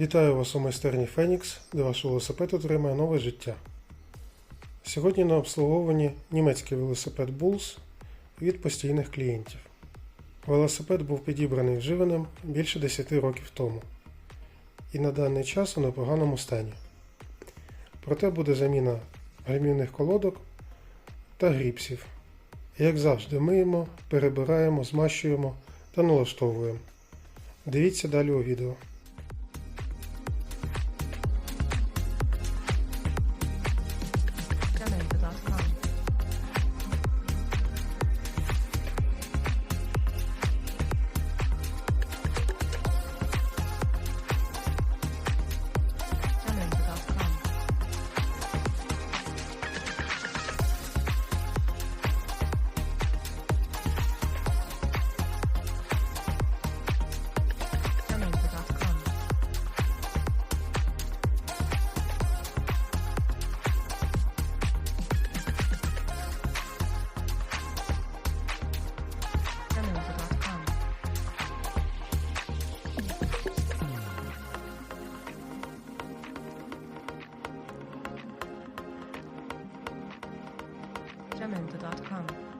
Вітаю вас у майстерні Фенікс, де ваш велосипед отримає нове життя. Сьогодні на обслуговуванні німецький велосипед Bulls від постійних клієнтів. Велосипед був підібраний вживаним більше 10 років тому і на даний час у непоганому стані. Проте буде заміна гальмівних колодок та гріпсів. Як завжди, миємо, перебираємо, змащуємо та налаштовуємо. Дивіться далі у відео. Sacramento.com.